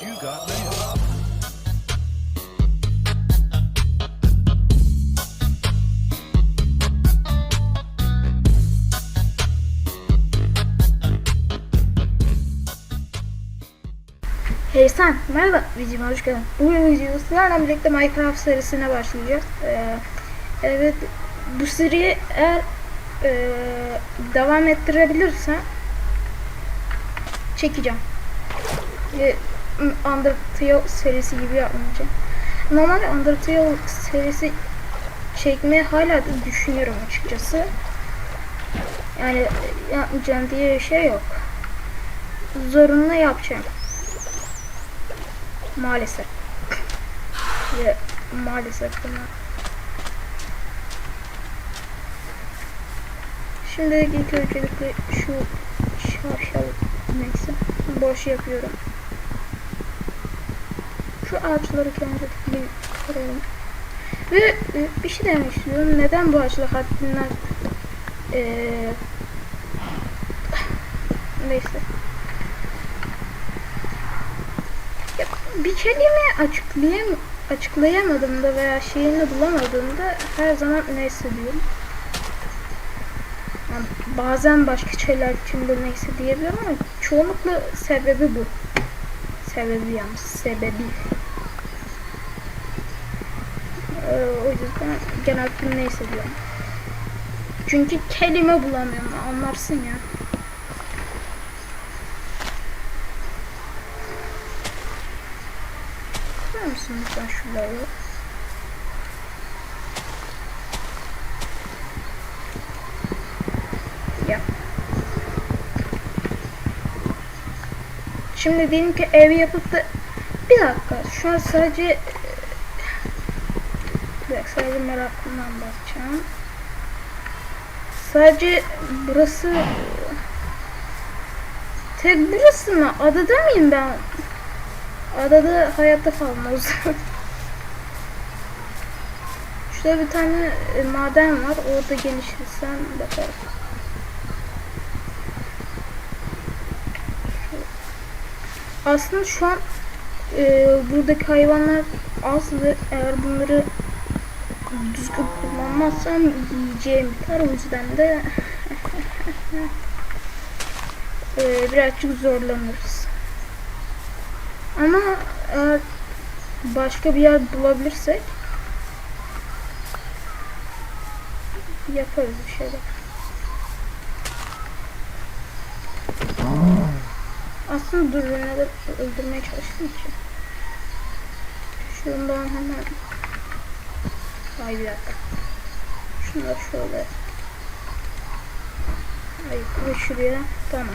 You got mail. Hey sen, merhaba, videoma hoş geldin. Bu videoda sizlerle birlikte Minecraft serisine başlayacağız. Ee, evet, bu seriyi eğer e, devam ettirebilirsem çekeceğim. Ee, Undertale serisi gibi yapmayacağım. Normal Undertale serisi çekmeyi hala da düşünüyorum açıkçası. Yani yapmayacağım diye bir şey yok. Zorunlu yapacağım. Maalesef. Ve maalesef buna. Şimdi ilk öncelikle şu şarşal neyse boş yapıyorum. Şu ağaçları öncelikle kıralım. Ve e, bir şey demek istiyorum. Neden bu ağaçlar haddinden eee neyse. Ya, bir kelime açıklayam açıklayamadığımda veya şeyini bulamadığımda her zaman neyse diyorum. Yani bazen başka şeyler için de neyse diyebilirim ama çoğunlukla sebebi bu. Sebebi yalnız sebebi. Ee, o yüzden genellikle neyse diyorum. Çünkü kelime bulamıyorum anlarsın ya. Bakar mısın lütfen şuraya? Ya. Şimdi diyelim ki ev yapıp da bir dakika şu an sadece sadece merakımdan bakacağım. Sadece burası tek burası mı? Adada mıyım ben? Adada hayatta kalmaz. Şurada bir tane e, maden var. Orada genişlesem bakarım. Aslında şu an e, buradaki hayvanlar az ve eğer bunları düzgün kullanmazsam yiyeceğim biter. O yüzden de birazcık zorlanırız. Ama eğer başka bir yer bulabilirsek yaparız bir şeyler. Aslında dur öldürmeye çalıştım ki. Şundan hemen Ay bir dakika. Şunları şöyle Ay koy şuraya. Tamam.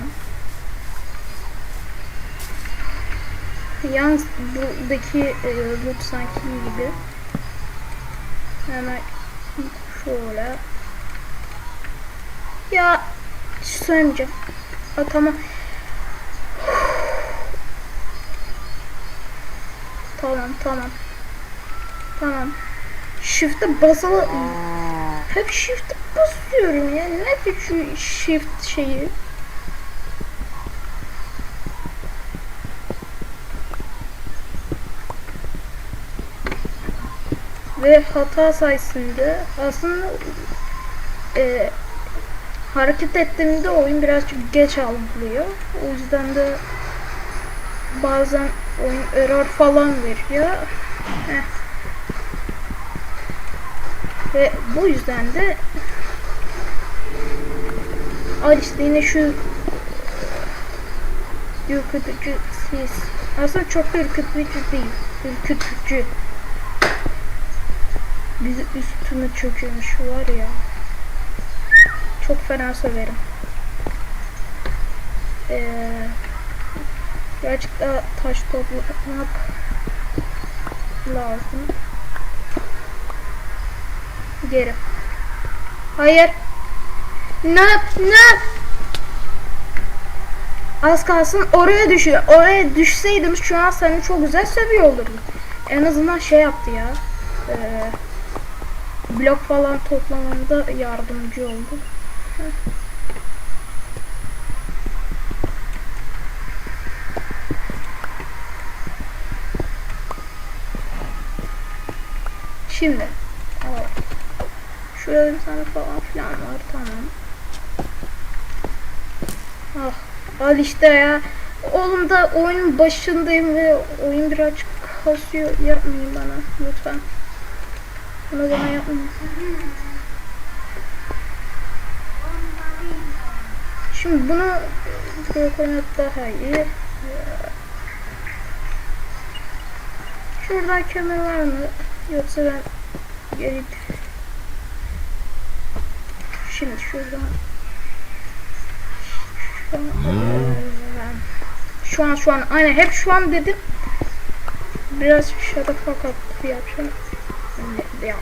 Yalnız buradaki e, loot sanki gibi. Hemen şöyle. Ya söylemeyeceğim. Ha, tamam. Tamam tamam. Shift'e basılı hep shift'e basıyorum ya. Ne şu shift şeyi? ve hata sayesinde aslında e, hareket ettiğimde oyun birazcık geç algılıyor. O yüzden de bazen oyun error falan veriyor. Heh. Ve bu yüzden de al işte yine şu ürkütücü ses. Aslında çok da ürkütücü değil. Ürkütücü. Bizi üstüne çöküyormuş var ya. Çok fena söverim. Ee, birazcık daha taş toplamak lazım. Geri. Hayır. Nap nap. Az kalsın oraya düşüyor. Oraya düşseydim şu an seni çok güzel seviyor olurdum. En azından şey yaptı ya. E, blok falan toplamamda yardımcı oldu. Şimdi. Evet. Şurada bir tane falan filan var. Tamam. Ah. Al işte ya. Oğlum da oyunun başındayım ve oyun birazcık kasıyor. Yapmayın bana lütfen. Bunu bana yapmayın. Şimdi bunu buraya koymak daha iyi. Şuradan kömür var mı? Yoksa ben gelip Şimdi şuradan şu an, şu an şu an aynen hep şu an dedim. Biraz fuck up yapacağım. Ne, ya.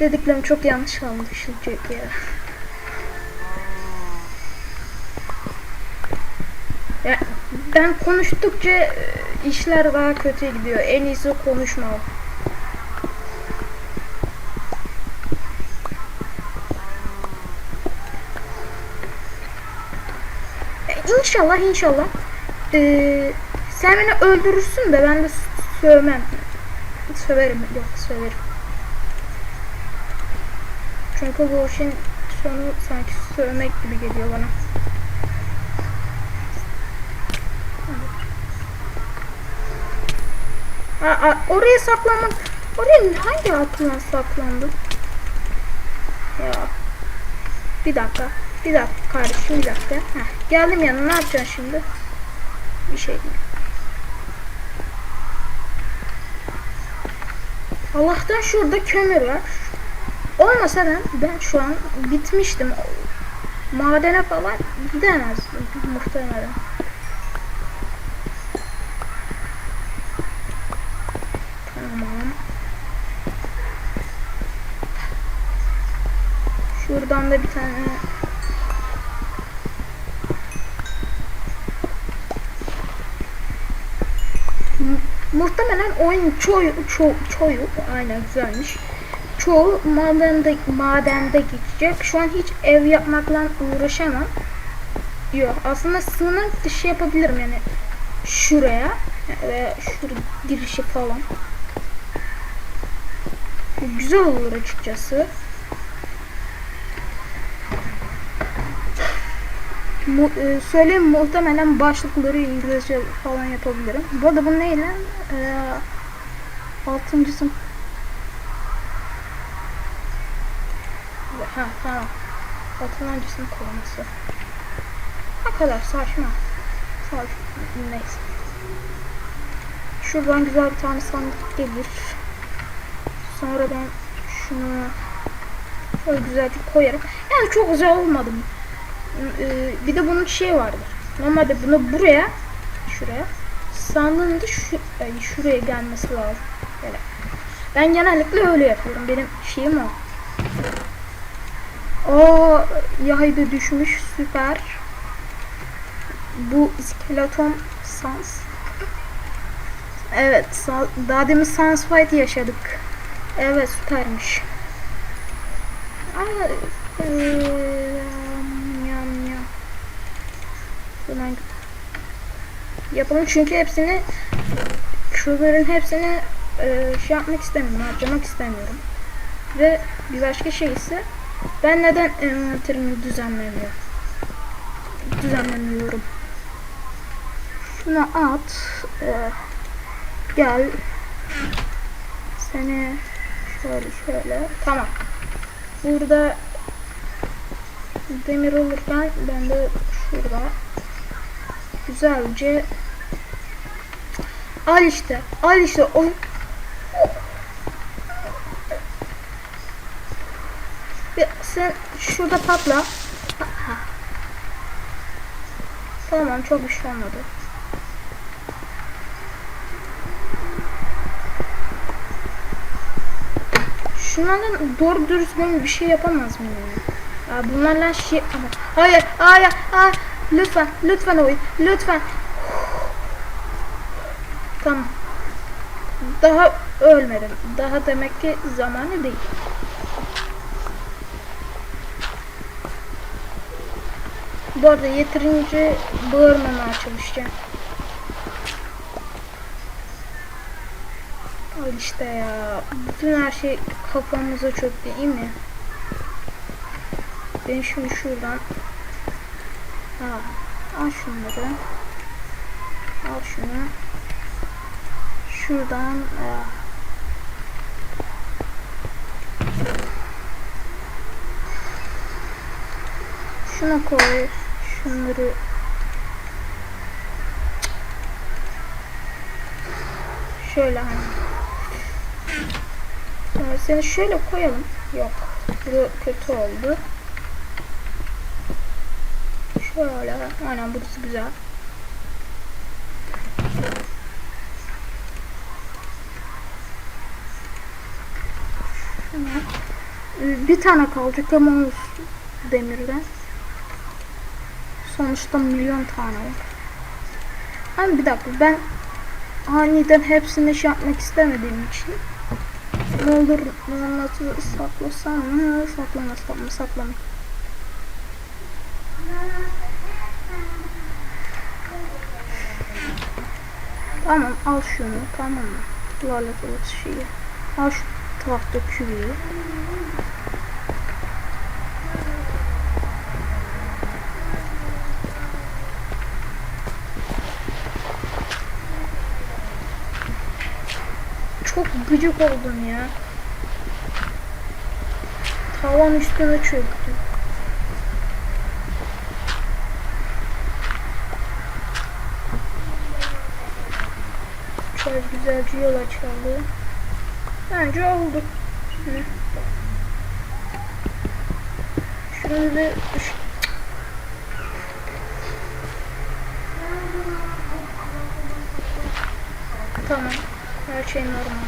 Dediklerim çok yanlış anlaşılacak ya. Ya ben konuştukça e, işler daha kötü gidiyor. En iyisi konuşma. E, İnşallah inşallah ee, sen beni öldürürsün de ben de sövmem. Söverim yok söverim. Çünkü bu işin sonu sanki sövmek gibi geliyor bana. Aa, aa, oraya saklanmak. Oraya hangi aklına saklandın? Ya. Bir dakika. Bir dakika kardeşim bir dakika. Heh, geldim yanına ne yapacaksın şimdi? Bir şey değil. Allah'tan şurada kömür var. Olmasa ben, ben şu an bitmiştim. Madene falan gidemezdim muhtemelen. Tamam. Şuradan da bir tane Mu- Muhtemelen oyun çoğu, çoğu, çoğu aynen güzelmiş. Çoğu madende, madende geçecek. Şu an hiç ev yapmakla uğraşamam. Yok aslında sınır dışı yapabilirim yani şuraya ve şuraya girişi falan. Güzel olur açıkçası. Mu e, muhtemelen başlıkları İngilizce falan yapabilirim. Bu arada bu neyle? Ee, altıncı sınıf. Ha tamam. Altıncı sınıf konusu. Ne kadar saçma. Saçma. Neyse. Şuradan güzel bir tane sandık gelir. Sonra ben şunu şöyle güzelce koyarım. Yani çok güzel olmadı mı? Ee, bir de bunun şey vardır. Normalde bunu buraya şuraya sandığında şu yani şuraya gelmesi lazım. Böyle. Ben genellikle öyle yapıyorum. Benim şeyim o. O yay da düşmüş. Süper. Bu skeleton sans. Evet. Daha demin sans fight yaşadık. Evet süpermiş. Aa, eee, Şuradan yapalım çünkü hepsini şunların hepsini eee, şey yapmak istemiyorum, harcamak istemiyorum. Ve bir başka şey ise ben neden envanterimi düzenlemiyorum? Düzenlemiyorum. Şunu at. eee, gel. Seni şöyle şöyle. Tamam. Burada demir olurken ben de şurada güzelce al işte al işte o Ve sen şurada patla Ha. tamam çok bir şey olmadı Şunlardan doğru dürüst ben bir şey yapamaz mıyım? Ya? Ya bunlarla şey hayır hayır hayır lütfen lütfen oyun lütfen. Tamam. Daha ölmedim. Daha demek ki zamanı değil. Bu arada yeterince bağırmamaya çalışacağım Al işte ya. Bütün her şey kafamıza çöktü iyi mi? Ben şimdi şuradan ha, al şunları al şunu şuradan e, şuna koy şunları şöyle hani seni şöyle koyalım. Yok. Bu kötü oldu. Şöyle. Aynen burası güzel. Bir tane kalacak ama olsun demirden. Sonuçta milyon tane var. Ama bir dakika ben aniden hepsini şey yapmak istemediğim için ne olur nasıl saklasam mı saklamasam mı saklama. Tamam al şunu tamam mı? Lanet olası şeyi. Al şu tahta küreği. Çok gıcık oldum ya. Tavan üstüne çöktü. Şöyle güzelce yol açalım. Bence oldu. Hı. Şunu da Ş- Tamam. Her şey normal.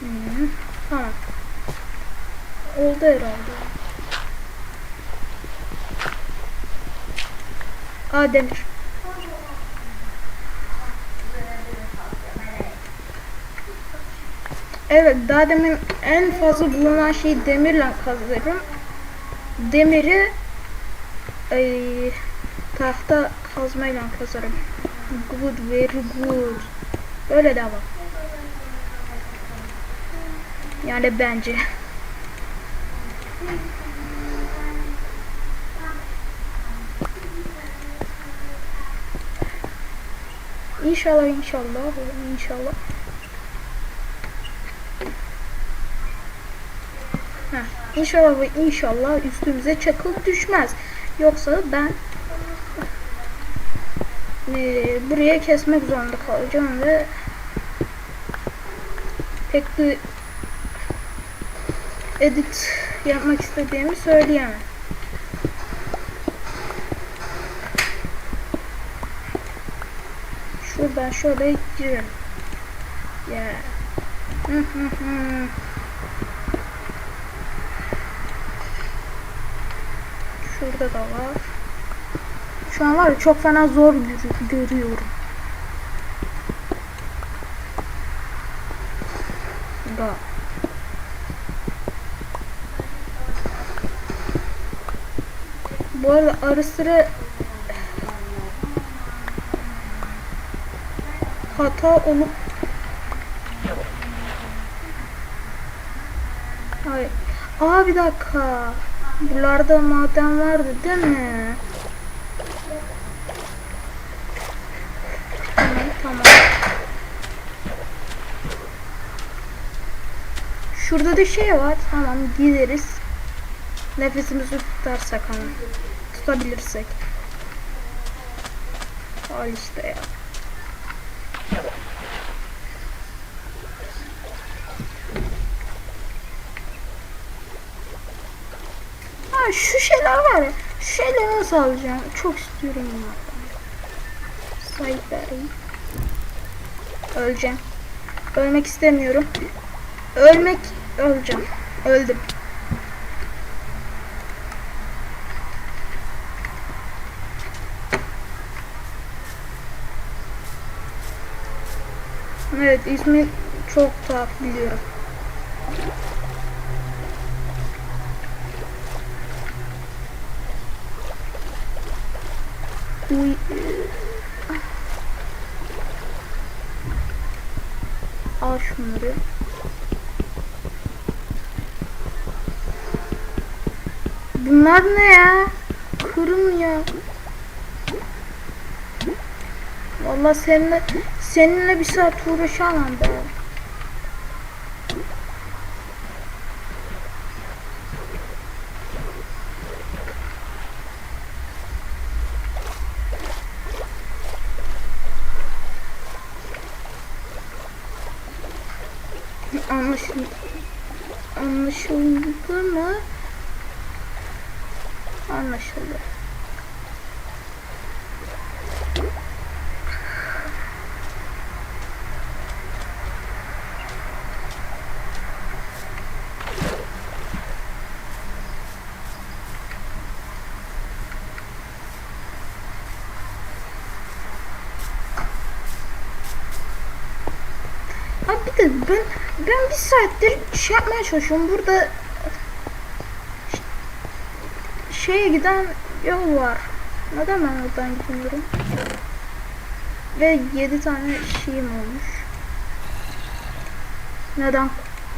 Hı, Tamam. Oldu herhalde. Aa demir. Evet daha demin en fazla bulunan şey demirle kazarım. Demiri ay, tahta kazmayla kazarım. Good, very good. Öyle de bak. Yani bence. İnşallah inşallah inşallah. Heh, inşallah ve inşallah üstümüze çakıl düşmez. Yoksa ben eee, buraya kesmek zorunda kalacağım ve pek de edit yapmak istediğimi söyleyemem. Şuradan şöyle girelim. Yeah. Hı hı. Şurada da var. Şu an var ya çok fena zor görü- görüyorum. Da. Bu arada ara sıra hata olup Hayır. Aa bir dakika. Buralarda maden vardı değil mi? Tamam tamam. Şurada da şey var. Tamam gideriz. Nefesimizi tutarsak ama. Tutabilirsek. Al işte ya. Şu şeyler var. Şu şeyleri nasıl alacağım? Çok istiyorum bunlardan. Sahip vereyim. Öleceğim. Ölmek istemiyorum. Ölmek öleceğim. Öldüm. Evet ismi çok tuhaf biliyorum. Uy. Al şunları. Bunlar ne ya? Kırılmıyor. Vallahi seninle seninle bir saat uğraşamam ben. Anlaşıldı. Anlaşıldı mı? Anlaşıldı. Abi bir de ben ben bir saattir şey yapmaya çalışıyorum. Burada şeye giden yol var. Neden ben oradan gitmiyorum? Ve 7 tane şeyim olmuş. Neden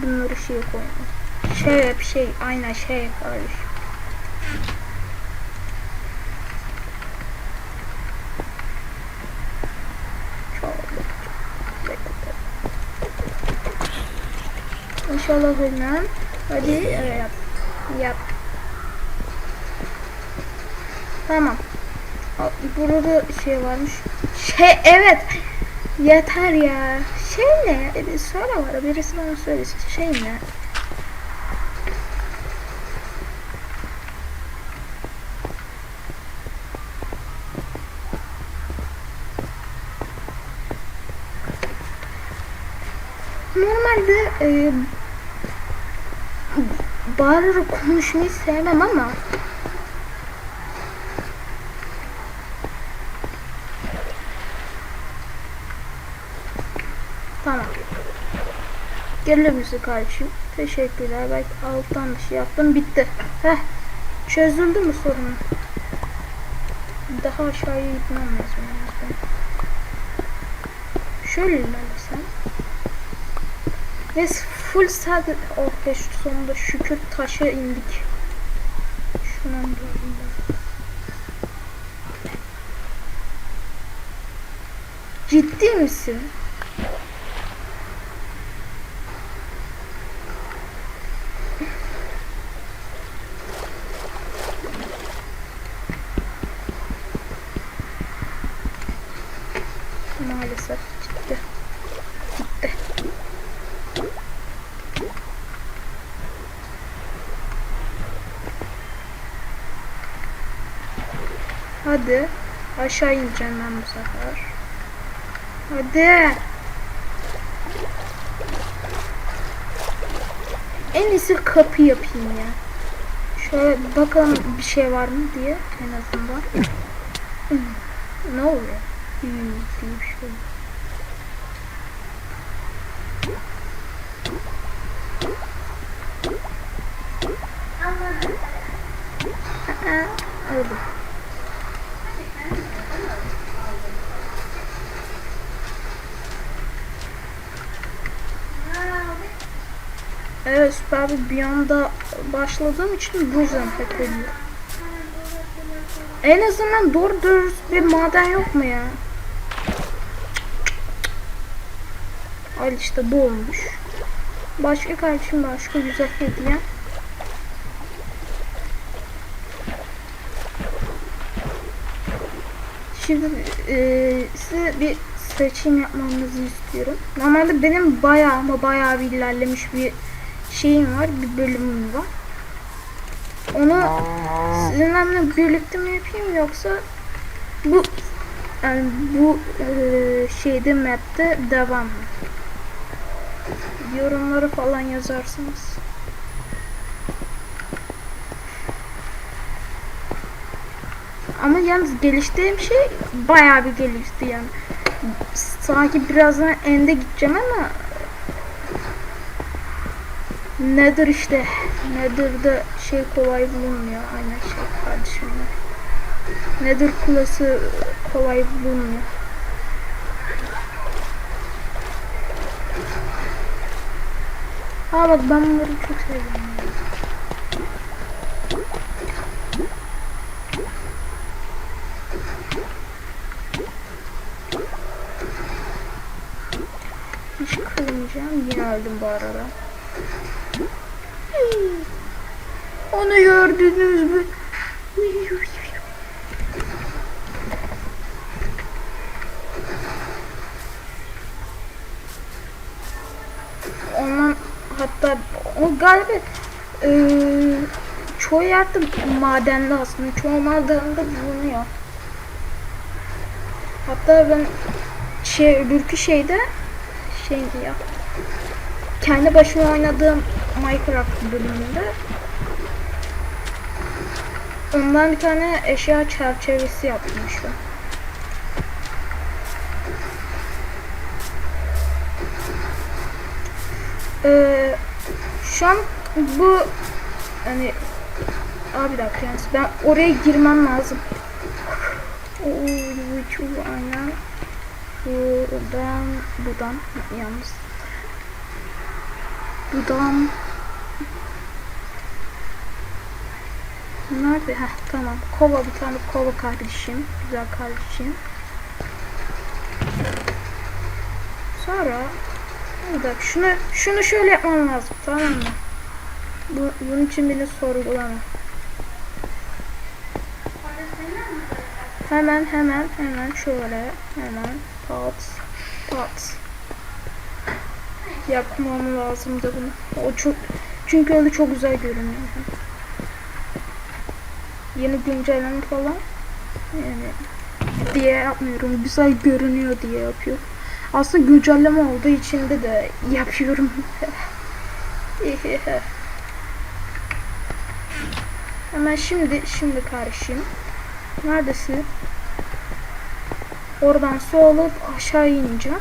bunları şey koymuyor? Şey şey aynen şey kardeş. Çok bekle. İnşallah ölmem. Hadi e, yap. Yap. Tamam. Burada şey varmış. Şey evet. Yeter ya. Şey ne? E, söyle var. Birisi bana söylesin. Şey ne? Normalde e, bağırarak konuşmayı sevmem ama Tamam. Gelir misin kardeşim? Teşekkürler. Belki alttan bir şey yaptım. Bitti. Heh. Çözüldü mü sorun? Daha aşağıya gitmem lazım. Şöyle ilerlesem. Ve full sade... Oh be sonunda şükür taşa indik. Gördüm ben. Ciddi misin? Hadi. Aşağı ineceğim ben bu sefer. Hadi. En iyisi kapı yapayım ya. Şöyle bakalım bir şey var mı diye en azından. ne oluyor? Hmm, bir şey. Aa, Öldüm. Süper bir biyomda başladığım için bu yüzden pek ölüyor. En azından doğru dürüst bir maden yok mu ya? Al işte bu olmuş. Başka kardeşim başka güzel hediye. Şimdi e, size bir seçim yapmanızı istiyorum. Normalde benim bayağı ama bayağı bir ilerlemiş bir şeyim var, bir bölümüm var. Onu sizinle birlikte mi yapayım yoksa bu yani bu e, şeyde map'te devam mı? Yorumları falan yazarsınız. Ama yalnız geliştiğim şey bayağı bir gelişti yani. sanki birazdan ende gideceğim ama nedir işte nedir de şey kolay bulunmuyor aynen şey kardeşim nedir kulası kolay bulunmuyor Aa bak ben bunları çok seviyorum. Hiç kırmayacağım. Yine öldüm bu arada. Onu gördünüz mü? Ondan hatta o galiba eee çoğu yerde madenli aslında. Çoğu madende bulunuyor. Hatta ben şey öbürkü şeyde şeydi ya kendi başıma oynadığım Minecraft bölümünde ondan bir tane eşya çerçevesi yapmıştım. Ee, şu an bu hani abi dakika yalnız ben oraya girmem lazım. Oo, çok aynen. Buradan, buradan yalnız. Buradan. Nerede? Heh, tamam. Kova bir tane kova kardeşim. Güzel kardeşim. Sonra dakika şunu şunu şöyle yapmam lazım tamam mı? Bu, bunun için beni sorgulama. Hemen hemen hemen şöyle hemen pat pat yapmam lazımdı bunu. O çok çünkü öyle çok güzel görünüyor. Yeni güncelleme falan yani diye yapmıyorum. Güzel görünüyor diye yapıyor. Aslında güncelleme olduğu için de de yapıyorum. Hemen şimdi şimdi kardeşim. Neredesin? Oradan soğulup aşağı ineceğim.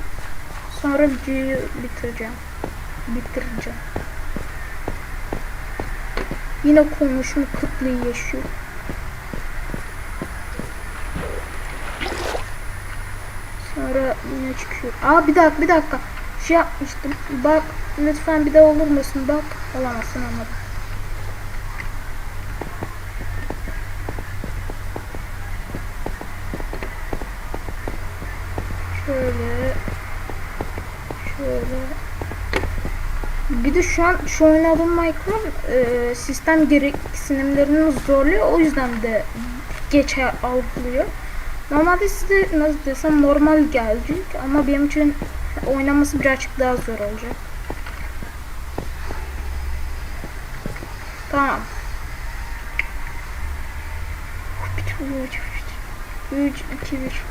Sonra videoyu bitireceğim. Bitireceğim. Yine konuşma kıtlığı yaşıyor. Sonra yine çıkıyor. Aa bir dakika bir dakika. Şey yapmıştım. Bak lütfen bir daha olur musun? Bak olamazsın anladım. Şöyle şöyle bir de şu an şu oynadığım Minecraft e, sistem gereksinimlerini zorluyor o yüzden de geç algılıyor. Normalde size nasıl desem normal gelecek ama benim için oynaması birazcık daha zor olacak. Tamam. 3 2 1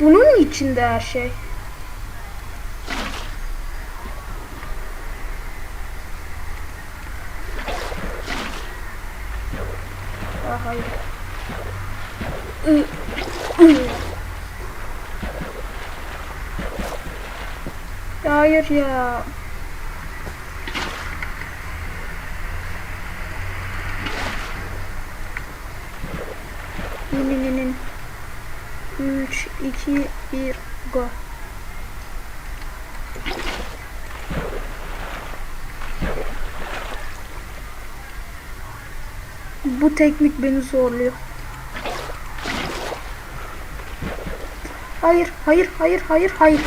Bunun içinde her şey. Ah hayır. Ü, ü. Ya hayır ya. Nininin 3 2 1 go. Bu teknik beni zorluyor. Hayır, hayır, hayır, hayır, hayır.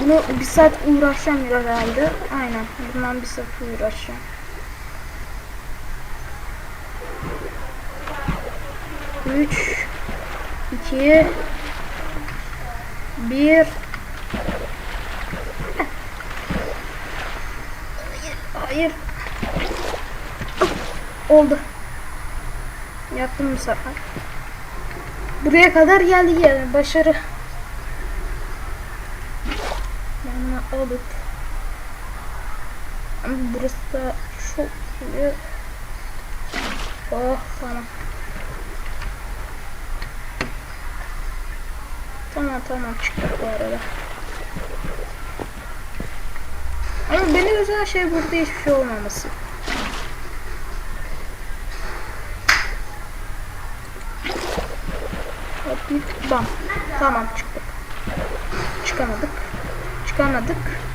Bunu bir saat uğraşacağım herhalde. Aynen. Bundan bir saat uğraşacağım. Üç, iki, bir. Hayır. Oldu. Yaptım bu sefer. buraya kadar geldik yani başarı. Yanına alıp ama burası da çok iyi. Oh tamam. Tamam tamam çıktık bu arada. Ama beni özel şey burada hiçbir şey olmaması. Hop bam. Tamam çıktık. Çıkamadık. Çıkamadık.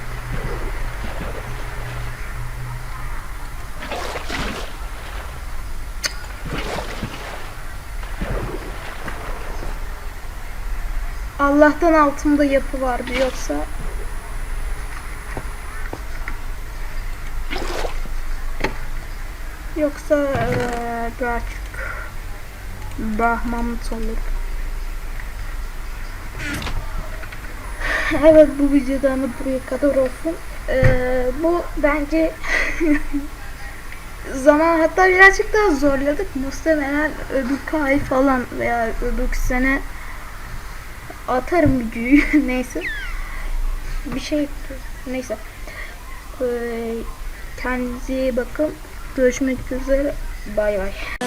Allah'tan altımda yapı vardı yoksa yoksa birazcık Brahmanlık olur. Evet bu videodan da buraya kadar olsun. Eee, bu bence zaman hatta birazcık daha zorladık. Muhtemelen öbür ay falan veya öbür sene atarım videoyu. Neyse. Bir şey neyse. Eee, kendinize iyi bakın. Görüşmek üzere. Bay bay.